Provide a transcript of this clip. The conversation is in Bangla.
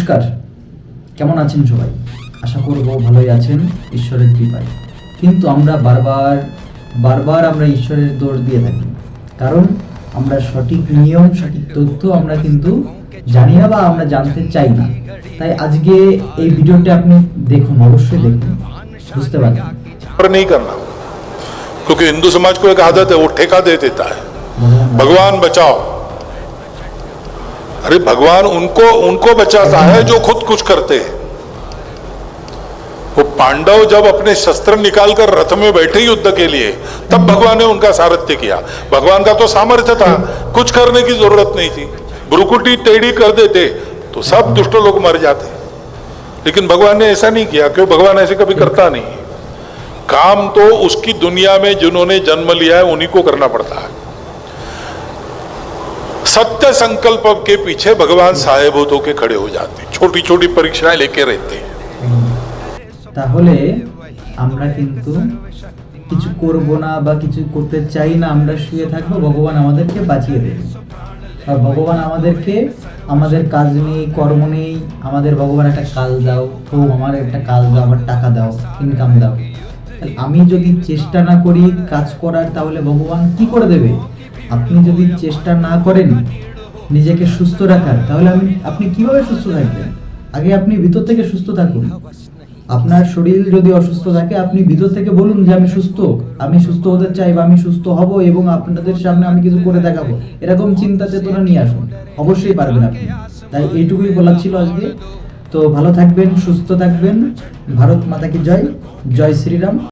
নমস্কার কেমন আছেন সবাই আশা করব ভালোই আছেন ঈশ্বরের কৃপায় কিন্তু আমরা বারবার বারবার আমরা ঈশ্বরের দোষ দিয়ে থাকি কারণ আমরা সঠিক নিয়ম সঠিক তথ্য আমরা কিন্তু জানি না বা আমরা জানতে চাই না তাই আজকে এই ভিডিওটা আপনি দেখুন অবশ্যই দেখুন বুঝতে পারবেন पर नहीं करना क्योंकि हिंदू समाज को एक आदत है वो ठेका दे देता है भगवान बचाओ अरे भगवान उनको उनको बचाता है जो खुद कुछ करते हैं। वो पांडव जब अपने शस्त्र निकालकर रथ में बैठे युद्ध के लिए, तब भगवान ने उनका सारथ्य किया। भगवान का तो सामर्थ्य था, कुछ करने की ज़रूरत नहीं थी। ब्रुकुटी टेढ़ी कर देते तो सब दुष्ट लोग मर जाते। लेकिन भगवान ने ऐसा नहीं किया क्यों भगवान ऐसे कभी करता नहीं। काम तो उसकी दुनिया में जिन्होंने जन्म लिया है, उन्हीं को करना पड़ता है। सत्य संकल्प के पीछे भगवान साहेबूत होके खड़े हो जाते हैं छोटी छोटी परीक्षाएं लेके रहते हैं তাহলে আমরা কিন্তু কিছু করব না বা কিছু করতে চাই না আমরা শুয়ে থাকবো ভগবান আমাদেরকে বাঁচিয়ে দেবে আর ভগবান আমাদেরকে আমাদের কাজ নেই কর্ম নেই আমাদের ভগবান একটা কাল দাও ও আমার একটা কাল দাও আমার টাকা দাও ইনকাম দাও তাহলে আমি যদি চেষ্টা না করি কাজ করার তাহলে ভগবান কি করে দেবে আপনি যদি চেষ্টা না করেন নিজেকে সুস্থ রাখার, তাহলে আমি, আপনি কীভাবে সুস্থ থাকবেন? আগে আপনি ভিতর থেকে সুস্থ থাকুন। আপনার শরীর যদি অসুস্থ থাকে, আপনি ভিতর থেকে বলুন যে আমি সুস্থ আমি সুস্থ হতে চাই বা আমি সুস্থ হব এবং আপনাদের সামনে আমি কিছু করে দেখাবো। এরকম চিন্তা চেতনা নিয়ে আসুন। অবশ্যই পারবেন আপনি। তাই এইটুকুই বলার ছিল আজকে। তো ভালো থাকবেন, সুস্থ থাকবেন। ভারত মাতাকে জয়? জয় শ্রীরাম।